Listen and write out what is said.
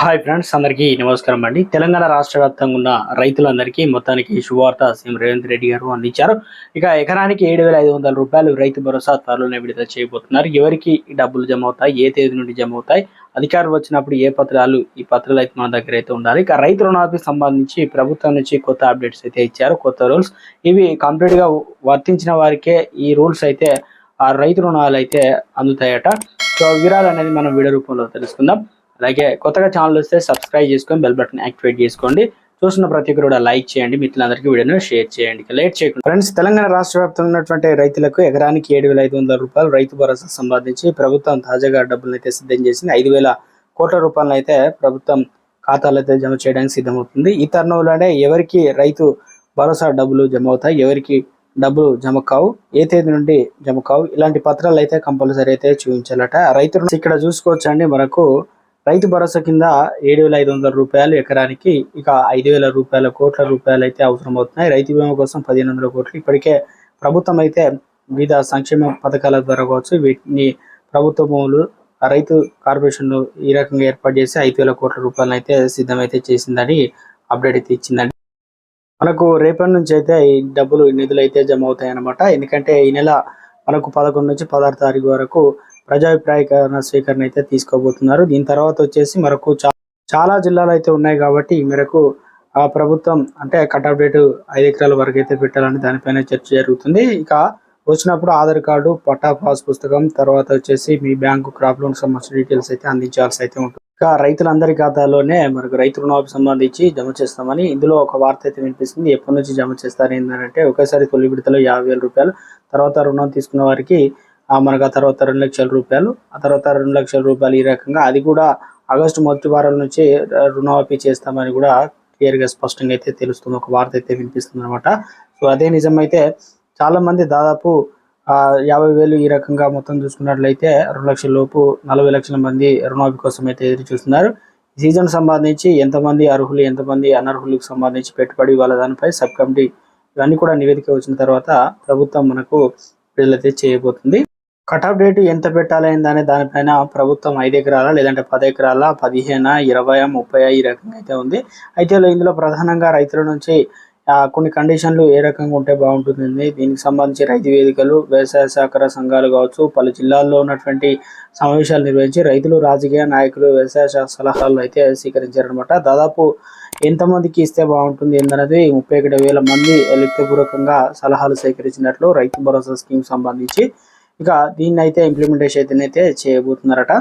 Hi friends అందరికీ నమస్కారం అండి. తెలంగాణ రాష్ట్ర వ్యాప్తంగా ఉన్న రైతులందరికీ మొత్తానికి శుభవార్త సీఎం రేవంత్ రెడ్డి గారు అందించారు. ఇక ఎకరానికి ఏడు వేల ఐదు వందల రూపాయలు రైతు భరోసా త్వరలోనే విడుదల చేయబోతున్నారు. ఎవరికి డబ్బులు జమ అవుతాయి? ఏ తేదీ నుండి జమ అవుతాయి? అధికారులు వచ్చినప్పుడు ఏ పత్రాలు ఈ పత్రాలు అయితే మన దగ్గర అయితే ఉండాలి. ఇక రైతు రుణాలకు సంబంధించి ప్రభుత్వం నుంచి కొత్త అప్డేట్స్ అయితే ఇచ్చారు. కొత్త రూల్స్ ఇవి కంప్లీట్గా వర్తించిన వారికే ఈ రూల్స్ అయితే ఆ రైతు రుణాలు అయితే అందుతాయట. సో వివరాలు అనేది మనం వీడియో రూపంలో తెలుసుకుందాం. అలాగే కొత్తగా ఛానల్ వస్తే సబ్స్క్రైబ్ చేసుకొని బెల్ బటన్ యాక్టివేట్ చేసుకోండి. చూసిన ప్రతి ఒక్కరు కూడా లైక్ చేయండి. మిత్రులందరికీ వీడియోను షేర్ చేయండి. లేట్ చేయకుండా ఫ్రెండ్స్ తెలంగాణ రాష్ట్ర వ్యాప్తంగా ఉన్నటువంటి రైతులకు ఎకరానికి ఏడు వేల ఐదు వందల రూపాయలు రైతు భరోసా సంబంధించి ప్రభుత్వం తాజాగా డబ్బులు అయితే సిద్ధం చేసింది. ఐదు వేల కోట్ల రూపాయలను అయితే ప్రభుత్వం ఖాతాలు అయితే జమ చేయడానికి సిద్ధమవుతుంది. ఈ తరుణంలోనే ఎవరికి రైతు భరోసా డబ్బులు జమ అవుతాయి ఎవరికి డబ్బులు జమ కావు ఏ తేదీ నుండి జమ కావు ఇలాంటి పత్రాలు అయితే కంపల్సరీ అయితే చూపించాలట. రైతు ఇక్కడ చూసుకోవచ్చండి. మనకు రైతు భరోసా కింద ఏడు వేల ఐదు వందల రూపాయలు ఎకరానికి ఇక ఐదు వేల రూపాయల కోట్ల రూపాయలు అయితే అవసరం అవుతున్నాయి రైతు బీమా కోసం పదిహేను వందల కోట్లు. ఇప్పటికే ప్రభుత్వం అయితే వివిధ సంక్షేమ పథకాల ద్వారా కావచ్చు వీటిని ప్రభుత్వ భూములు రైతు కార్పొరేషన్లు ఈ రకంగా ఏర్పాటు చేసి ఐదు వేల కోట్ల రూపాయలను అయితే సిద్ధమైతే చేసిందని అప్డేట్ అయితే ఇచ్చిందండి. మనకు రేపటి నుంచి అయితే ఈ డబ్బులు నిధులు అయితే జమ అవుతాయి అన్నమాట ఎందుకంటే ఈ నెల మనకు పదకొండు నుంచి పదహారు తారీఖు వరకు ప్రజాభిప్రాయకరణ స్వీకరణ అయితే తీసుకోబోతున్నారు. దీని తర్వాత వచ్చేసి మనకు చా- చాలా జిల్లాలు అయితే ఉన్నాయి కాబట్టి మేరకు ఆ ప్రభుత్వం అంటే కట్ ఆఫ్ డేట్ ఐదు ఎకరాల వరకు అయితే పెట్టాలని దానిపైన చర్చ జరుగుతుంది. ఇక వచ్చినప్పుడు ఆధార్ కార్డు పట్టా పాస్ పుస్తకం తర్వాత వచ్చేసి మీ బ్యాంకు క్రాప్ లోన్ సంబంధించిన డీటెయిల్స్ అయితే అందించాల్సి అయితే ఉంటుంది. ఇక రైతులందరి ఖాతాలోనే మనకు రైతు రుణాలకు సంబంధించి జమ చేస్తామని ఇందులో ఒక వార్త అయితే వినిపిస్తుంది. ఎప్పటి నుంచి జమ చేస్తారు ఏంటంటే ఒకేసారి తొలి విడతలో యాభై వేల రూపాయలు తర్వాత రుణం తీసుకున్న వారికి మనకు ఆ తర్వాత రెండు లక్షల రూపాయలు ఆ తర్వాత రెండు లక్షల రూపాయలు ఈ రకంగా. అది కూడా ఆగస్టు మొదటి వారం నుంచి రుణమాఫీ చేస్తామని కూడా క్లియర్గా స్పష్టంగా అయితే తెలుస్తుంది. ఒక వార్త అయితే వినిపిస్తుంది అనమాట సో అదే నిజమైతే చాలా మంది దాదాపు యాభై వేలు ఈ రకంగా మొత్తం చూసుకున్నట్లయితే రెండు లక్షల లోపు నలభై లక్షల మంది రుణమాఫీ కోసం అయితే ఎదురు చూస్తున్నారు. సీజన్ సంబంధించి ఎంతమంది అర్హులు ఎంతమంది అనర్హులకు సంబంధించి పెట్టుబడి వాళ్ళ దానిపై సబ్ కమిటీ ఇవన్నీ కూడా నివేదిక వచ్చిన తర్వాత ప్రభుత్వం మనకు విడుదలైతే చేయబోతుంది. కట్ డేట్ ఎంత పెట్టాలని దానిపైన ప్రభుత్వం ఐదు ఎకరాల లేదంటే పది ఎకరాల పదిహేను ఇరవై ముప్పై ఈ రకంగా అయితే ఉంది. అయితే ఇందులో ప్రధానంగా రైతుల నుంచి కొన్ని కండిషన్లు ఏ రకంగా ఉంటే బాగుంటుంది దీనికి సంబంధించి రైతు వేదికలు వ్యవసాయ సహకార సంఘాలు కావచ్చు పలు జిల్లాల్లో ఉన్నటువంటి సమావేశాలు నిర్వహించి రైతులు రాజకీయ నాయకులు వ్యవసాయ శాఖ సలహాలు అయితే స్వీకరించారనమాట దాదాపు ఎంతమందికి ఇస్తే బాగుంటుంది ఏందనేది ముప్పై ఒకటి వేల మంది లిఖితపూర్వకంగా సలహాలు సేకరించినట్లు రైతు భరోసా స్కీమ్ సంబంధించి ఇక దీన్ని అయితే ఇంప్లిమెంటేషన్ అయితే చేయబోతున్నారట.